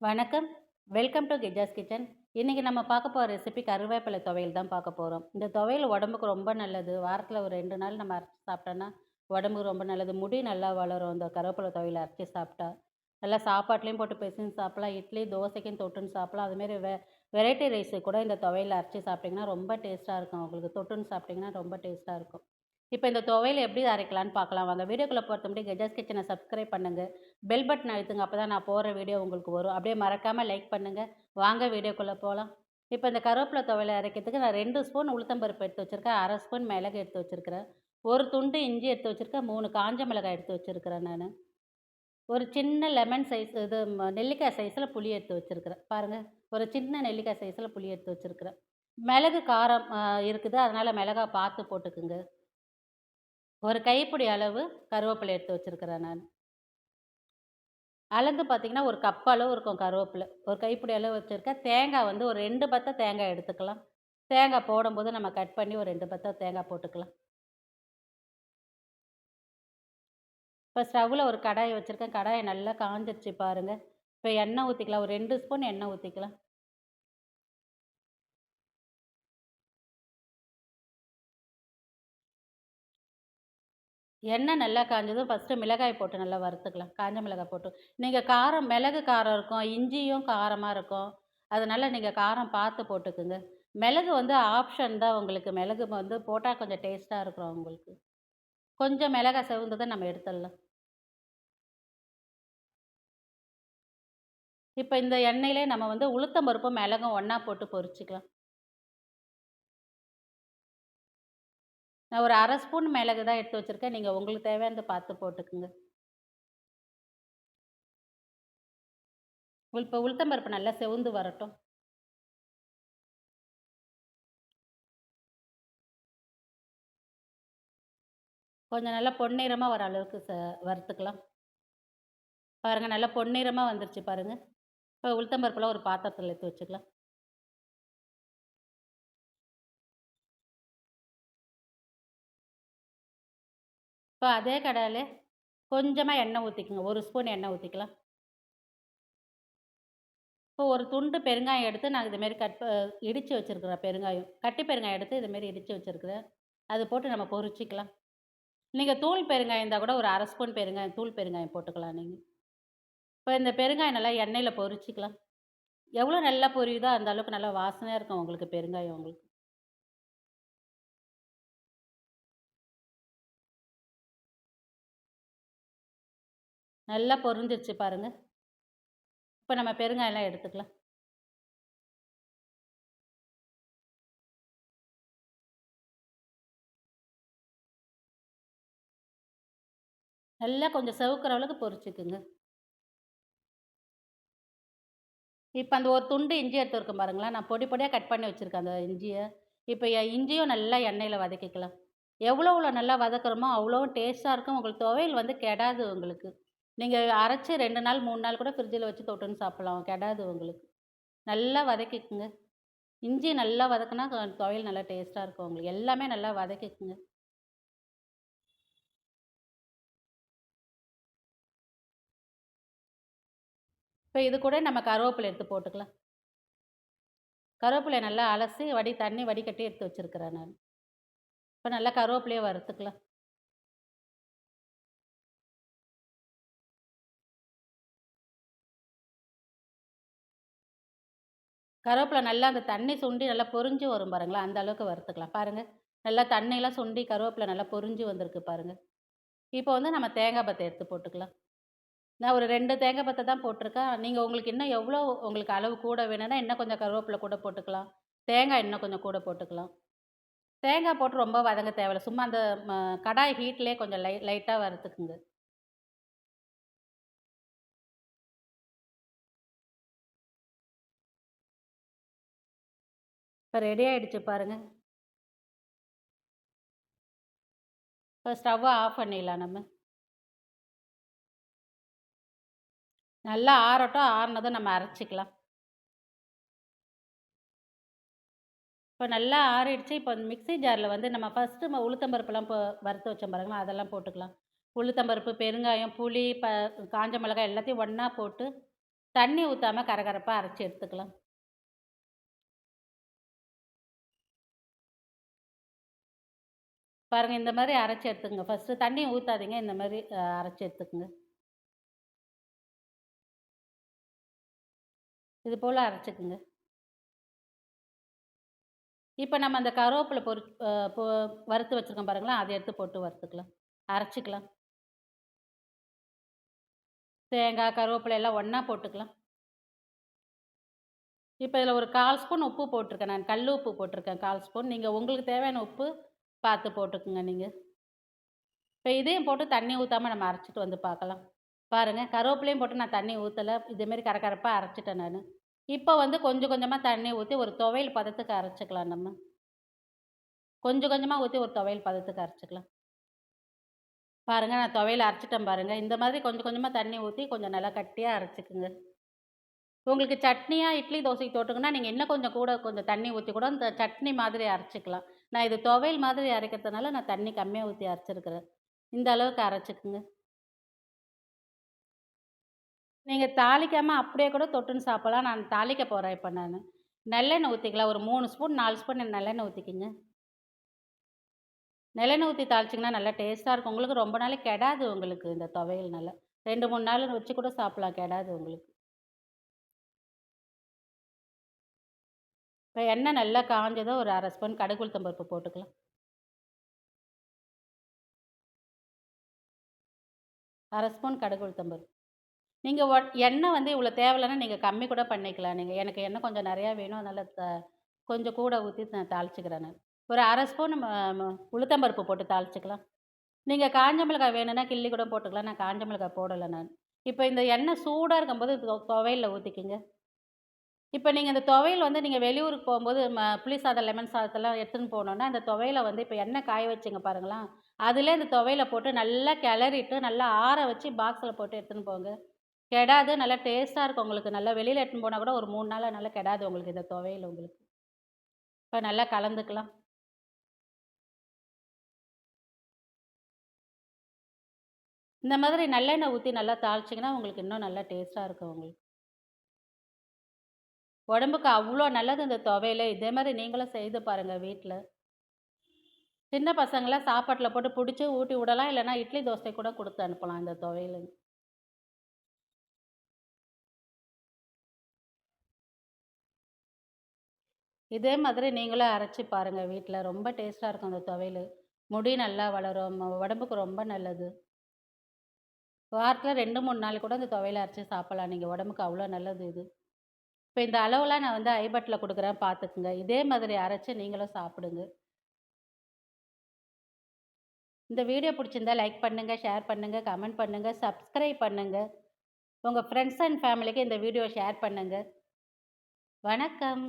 வணக்கம். Welcome to கிஜாஸ் kitchen. இன்றைக்கி நம்ம பார்க்க போகிற ரெசிபி கருவேப்பிலை துவையல் தான் பார்க்க போகிறோம் இந்த துவையல் உடம்புக்கு ரொம்ப நல்லது. வாரத்தில் ஒரு ரெண்டு நாள் நம்ம அரைச்சி சாப்பிட்டோன்னா உடம்புக்கு ரொம்ப நல்லது. முடி நல்லா வளரும். இந்த கருவேப்பிலை துவையல அரைச்சி சாப்பிட்டா. நல்லா சாப்பாட்லேயும் போட்டு பெசின்னு சாப்பிடலாம். இட்லி, தோசைக்கும் தொட்டுன்னு சாப்பிடலாம். அதுமாரி வெ வெரைட்டி ரைஸு கூட இந்த துவையல் அரைச்சி சாப்பிட்டிங்கன்னா, ரொம்ப டேஸ்ட்டாக இருக்கும். உங்களுக்கு தொட்டுன்னு சாப்பிட்டிங்கன்னா ரொம்ப டேஸ்ட்டாக இருக்கும். இப்போ இந்த துவையல் எப்படி அரைக்கலான்னு பார்க்கலாம் வாங்க. வீடியோக்குள்ளே பொறுத்த முடியும் கெஜாஸ் கிச்சனை சப்ஸ்கிரைப் பண்ணுங்க. பெல் பட்டன் அழுத்துங்க. அப்பதான் நான் போடுற வீடியோ உங்களுக்கு வரும். அப்படியே மறக்காமல் லைக் பண்ணுங்கள் வாங்க வீடியோக்குள்ளே போகலாம் இப்போ இந்த கருவேப்பிலை துவையில் அரைக்கிறதுக்கு நான் ரெண்டு ஸ்பூன் உளுத்தம் பருப்பு எடுத்து வச்சுருக்கேன். அரை ஸ்பூன் மிளகு எடுத்து வச்சுருக்கிறேன். ஒரு துண்டு இஞ்சி எடுத்து வச்சுருக்கேன். மூணு காஞ்ச மிளகாய் எடுத்து வச்சுருக்கிறேன் நான். ஒரு சின்ன லெமன் சைஸ் இது நெல்லிக்காய் சைஸில் புளி எடுத்து வச்சுருக்கிறேன். பாருங்கள் ஒரு சின்ன நெல்லிக்காய் சைஸில் புளி எடுத்து வச்சுருக்கிறேன். மிளகு காரம் இருக்குது. அதனால் மிளகா பார்த்து போட்டுக்குங்க. ஒரு கைப்பிடி அளவு கருவேப்பிலை எடுத்து வச்சிருக்கிறேன் நான். அளந்து பார்த்திங்கன்னா ஒரு கப் அளவு இருக்கும் கருவேப்பிலை. ஒரு கைப்பிடி அளவு வச்சுருக்கேன் தேங்காய் வந்து ஒரு ரெண்டு பத்த தேங்காய் எடுத்துக்கலாம். தேங்காய் போடும்போது நம்ம கட் பண்ணி ஒரு ரெண்டு பத்த தேங்காய் போட்டுக்கலாம். இப்போ ஸ்டவ்வில் ஒரு கடாய் வச்சுருக்கேன் கடாயை நல்லா காஞ்சிருச்சு பாருங்கள் இப்போ எண்ணெய் ஊற்றிக்கலாம் ஒரு ரெண்டு ஸ்பூன் எண்ணெய் ஊற்றிக்கலாம் எண்ணெய் நல்லா காஞ்சதும் ஃபர்ஸ்ட்டு மிளகாய் போட்டு நல்லா வறுத்துக்கலாம். காஞ்ச மிளகாய் போட்டு. நீங்கள் காரம் மிளகு காரம் இருக்கும். இஞ்சியும் காரமாக இருக்கும். அதனால நீங்கள் காரம் பார்த்து போட்டுக்குங்க. மிளகு வந்து ஆப்ஷன் தான் உங்களுக்கு. மிளகு வந்து போட்டால் கொஞ்சம் டேஸ்ட்டாக இருக்கும் உங்களுக்கு. கொஞ்சம் மிளகாய் செவந்ததை நம்ம எடுத்துடலாம். இப்போ இந்த எண்ணெயிலே நம்ம வந்து உளுத்தம் பருப்பும், மிளகும் ஒன்றா போட்டு பொரிச்சிக்கலாம் நான் ஒரு அரை ஸ்பூன் மிளகு தான் எடுத்து வச்சுருக்கேன் நீங்கள் உங்களுக்கு தேவையானது பார்த்து போட்டுக்குங்க. இப்போ உளுத்தம்பருப்பு நல்லா செவுந்து வரட்டும். கொஞ்சம் நல்லா பொன்னிறமாக வர அளவுக்கு ச வறுத்துக்கலாம். பாருங்கள் நல்லா பொன்னிறமாக வந்துருச்சு பாருங்கள் இப்போ உளுத்தம்பருப்புலாம் ஒரு பாத்திரத்தில் எடுத்து வச்சுக்கலாம். இப்போ அதே கடையில் கொஞ்சமாக எண்ணெய் ஊற்றிக்கோங்க ஒரு ஸ்பூன் எண்ணெய் ஊற்றிக்கலாம் இப்போ ஒரு துண்டு பெருங்காயம் எடுத்து நான் இதுமாரி கட் இடித்து வச்சுருக்குறேன் பெருங்காயம். கட்டி பெருங்காயம் எடுத்து இதுமாரி இடித்து வச்சுருக்குறேன் வச்சிருக்கிறேன். அது போட்டு நம்ம பொரிச்சிக்கலாம் நீங்கள் தூள் பெருங்காயம் இருந்தால் கூட ஒரு அரை ஸ்பூன் பெருங்காயம் தூள் பெருங்காயம் போட்டுக்கலாம் நீங்கள் இப்போ இந்த பெருங்காயம் நல்லா எண்ணெயில் பொரிச்சிக்கலாம் எவ்வளோ நல்லா பொரியுதோ அந்த அளவுக்கு நல்லா வாசனையாக இருக்கும் உங்களுக்கு பெருங்காயம் உங்களுக்கு. நல்லா பொரிஞ்சிருச்சு பாருங்க. இப்போ நம்ம பெருங்காயம்லாம் எடுத்துக்கலாம். நல்லா கொஞ்சம் செவுக்கிற அளவுக்கு பொரிச்சுக்குங்க. இப்போ அந்த ஒரு துண்டு இஞ்சி எடுத்துருக்கேன் பாருங்களேன். நான் பொடி பொடியாக கட் பண்ணி வச்சுருக்கேன் அந்த இஞ்சியை இப்போ இஞ்சியும் நல்லா எண்ணெயில் வதக்கிக்கலாம். எவ்வளோ எவ்வளோ நல்லா வதக்குறோமோ, அவ்வளோ டேஸ்ட்டாக இருக்கும். உங்களுக்கு துவையல் வந்து கெடாது உங்களுக்கு. நீங்கள் அரைச்சி ரெண்டு நாள், மூணு நாள் கூட ஃப்ரிட்ஜில் வச்சு தொட்டுன்னு சாப்பிடலாம். கெடாது உங்களுக்கு. நல்லா வதக்கிக்குங்க. இஞ்சி நல்லா வதக்குனா துவையல் நல்லா டேஸ்ட்டாக இருக்கும் உங்களுக்கு. எல்லாமே நல்லா வதக்கிக்குங்க. இப்போ இது கூட நம்ம கருவேப்பிலை எடுத்து போட்டுக்கலாம். கருவேப்பிலை நல்லா அலசி வடி தண்ணி வடிகட்டி எடுத்து வச்சிருக்கிறேன் நான் இப்போ நல்லா கருவேப்பிலையை வறுத்துக்கலாம். கருவேப்பிலை நல்லா அந்த தண்ணி சுண்டி நல்லா பொரிஞ்சு வரும் பாருங்களேன், அந்த அளவுக்கு வறுத்துக்கலாம். பாருங்கள் நல்லா தண்ணியெலாம் சுண்டி கருவேப்பிலை நல்லா பொரிஞ்சு வந்திருக்கு பாருங்கள் இப்போ வந்து நம்ம தேங்காய் பத்தை எடுத்து போட்டுக்கலாம். நான் ஒரு ரெண்டு தேங்காய் பத்தை தான் போட்டிருக்கேன். நீங்கள் உங்களுக்கு இன்னும் எவ்வளோ உங்களுக்கு அளவு கூட வேணும்னா, இன்னும் கொஞ்சம் கருவேப்பிலை கூட போட்டுக்கலாம். தேங்காய் இன்னும் கொஞ்சம் கூட போட்டுக்கலாம். தேங்காய் போட்டு ரொம்ப வதங்க தேவையில்ல. சும்மா அந்த ம கடாய் ஹீட்லேயே கொஞ்சம் லை லைட்டாக வறுத்துக்குங்க. இப்போ ரெடி ஆகிடுச்சு பாருங்கள் இப்போ ஸ்டவ்வை ஆஃப் பண்ணிடலாம் நம்ம. நல்லா ஆறட்டும். ஆறுனதும் நம்ம அரைச்சிக்கலாம் இப்போ நல்லா ஆறிடுச்சு. இப்போ மிக்ஸி ஜாரில் வந்து நம்ம ஃபர்ஸ்ட்டு நம்ம உளுத்தம்பருப்புலாம் இப்போ வறுத்து வச்சோம் பாருங்களேன், அதெல்லாம் போட்டுக்கலாம். உளுத்தம்பருப்பு பெருங்காயம், புளி, ப காஞ்ச மிளகாய் எல்லாத்தையும் ஒன்றா போட்டு தண்ணி ஊற்றாமல் கரகரப்பாக அரைச்சி எடுத்துக்கலாம். பாருங்கள் இந்த மாதிரி அரைச்சி எடுத்துக்கங்க. ஃபர்ஸ்ட்டு தண்ணி ஊற்றாதீங்க இந்த மாதிரி அரைச்சி எடுத்துக்கோங்க இது போல் அரைச்சுக்குங்க. இப்போ நம்ம அந்த கருவேப்பிலை பொரி பொ வறுத்து வச்சுருக்கோம் பாருங்களா, அதை எடுத்து போட்டு வறுத்துக்கலாம். அரைச்சிக்கலாம் தேங்காய், கருவேப்பிலை எல்லாம் ஒன்றா போட்டுக்கலாம். இப்போ இதில் ஒரு 1/4 ஸ்பூன் உப்பு போட்டிருக்கேன் நான். கல் உப்பு போட்டிருக்கேன் கால் ஸ்பூன். நீங்கள் உங்களுக்கு தேவையான உப்பு பார்த்து போட்டுக்குங்க நீங்கள் இப்போ இதையும் போட்டு தண்ணி ஊற்றாமல் நம்ம அரைச்சிட்டு வந்து பார்க்கலாம். பாருங்கள் கருவேப்பிலையும் போட்டு நான் தண்ணி ஊற்றலை இதேமாரி கரகரப்பாக அரைச்சிட்டேன் நான் இப்போ வந்து கொஞ்சம் கொஞ்சமாக தண்ணி ஊற்றி ஒரு துவையல் பதத்துக்கு அரைச்சிக்கலாம் நம்ம. கொஞ்சம் கொஞ்சமாக ஊற்றி ஒரு துவையல் பதத்துக்கு அரைச்சிக்கலாம் பாருங்கள் நான் துவையல் அரைச்சிட்டேன் பாருங்கள் இந்த மாதிரி கொஞ்சம் கொஞ்சமாக தண்ணி ஊற்றி கொஞ்சம் நல்லா கட்டியாக அரைச்சுக்குங்க. உங்களுக்கு சட்னியாக இட்லி, தோசைக்கு தொட்டுங்கன்னா நீங்கள் இன்னும் கொஞ்சம் கூட கொஞ்சம் தண்ணி ஊற்றி கூட இந்த சட்னி மாதிரி அரைச்சிக்கலாம் நான் இது துவையல் மாதிரி அரைக்கிறதுனால நான் தண்ணி கம்மியாக ஊற்றி அரைச்சிருக்கிறேன். இந்த அளவுக்கு அரைச்சுக்குங்க. நீங்கள் தாளிக்காமல் அப்படியே கூட தொட்டுன்னு சாப்பிடலாம். நான் தாளிக்க போகிறேன் இப்போ நான் நல்லெண்ணெய் ஊற்றிக்கலாம் ஒரு மூணு ஸ்பூன், நாலு ஸ்பூன் நல்லெண்ணெய் ஊற்றிக்கிங்க நல்லெண்ணெய் ஊற்றி தாளிச்சிங்கன்னா நல்லா டேஸ்ட்டாக இருக்கும். உங்களுக்கு ரொம்ப நாள் கெடாது உங்களுக்கு இந்த துவையல் நல்லா. 2, 3 நாள் வச்சு கூட சாப்பிடலாம். கெடாது உங்களுக்கு. இப்போ எண்ணெய் நல்லா காஞ்சதும் ஒரு அரை ஸ்பூன் கடுகு பருப்பு போட்டுக்கலாம். அரை ஸ்பூன் கடுகு உளுத்தம் பருப்பு. நீங்க ஒ எண்ணெய் வந்து இவ்வளோ தேவையில்லைன்னா நீங்கள் கம்மி கூட பண்ணிக்கலாம் நீங்கள் எனக்கு எண்ணெய் கொஞ்சம் நிறையா வேணும். அதனால் த கொஞ்சம் கூட ஊற்றி நான் தாளிச்சிக்கிறேன் நான். ஒரு அரை ஸ்பூன் உளுத்தம்பருப்பு உளுத்தம் பருப்பு போட்டு தாளிச்சிக்கலாம் நீங்கள் காஞ்ச மிளகாய் வேணும்னா கிள்ளி கூட போட்டுக்கலாம். நான் காஞ்ச மிளகாய் போடலை நான். இப்போ இந்த எண்ணெய் சூடாக இருக்கும்போது துவையில் ஊற்றிக்கிங்க இப்போ நீங்கள் இந்த துவையல் வந்து நீங்கள் வெளியூருக்கு போகும்போது ம புளி சாதம், லெமன் சாதத்தெல்லாம் எடுத்துன்னு போனோன்னா அந்த துவையலை வந்து இப்போ எண்ணெய் காய வச்சீங்க பாருங்களா, அதிலே இந்த துவையில போட்டு நல்லா கிளறிட்டு, நல்லா ஆற வச்சு பாக்ஸில் போட்டு எடுத்துன்னு போங்க. கெடாது. நல்லா டேஸ்ட்டாக இருக்கும் உங்களுக்கு. நல்லா வெளியில் எடுத்துன்னு போனால் கூட ஒரு மூணு நாளாக நல்லா கெடாது உங்களுக்கு இந்த துவையல் உங்களுக்கு. இப்போ நல்லா கலந்துக்கலாம். இந்த மாதிரி நல்லெண்ணெய் ஊற்றி நல்லா தாளிச்சீங்கன்னா, உங்களுக்கு இன்னும் நல்லா டேஸ்ட்டாக இருக்கும் உங்களுக்கு. உடம்புக்கு அவ்வளோ நல்லது இந்த துவையில் இதே மாதிரி நீங்களும் செய்து பாருங்கள் வீட்டில் சின்ன பசங்களை சாப்பாட்டில் போட்டு பிடிச்சி ஊட்டி விடலாம். இல்லைனா இட்லி, தோசை கூட கொடுத்து அனுப்பலாம் இந்த துவையில் இதே மாதிரி நீங்களும் அரைச்சி பாருங்கள் வீட்டில் ரொம்ப டேஸ்ட்டாக இருக்கும் அந்த துவையில் முடி நல்லா வளரும். உடம்புக்கு ரொம்ப நல்லது. வாரத்தில் ரெண்டு மூணு நாள் கூட இந்த துவையில் அரைச்சி சாப்பிடலாம் நீங்கள் உடம்புக்கு அவ்வளோ நல்லது இது. இப்போ இந்த அளவுலாம் நான் வந்து ஐபட்டில் கொடுக்குறேன் பார்த்துக்குங்க. இதே மாதிரி அரைச்சி நீங்களும் சாப்பிடுங்க. இந்த வீடியோ பிடிச்சிருந்தா லைக் பண்ணுங்கள் ஷேர் பண்ணுங்கள் கமெண்ட் பண்ணுங்கள் சப்ஸ்கிரைப் பண்ணுங்கள் உங்கள் ஃப்ரெண்ட்ஸ் அண்ட் ஃபேமிலிக்கு இந்த வீடியோ ஷேர் பண்ணுங்கள் வணக்கம்.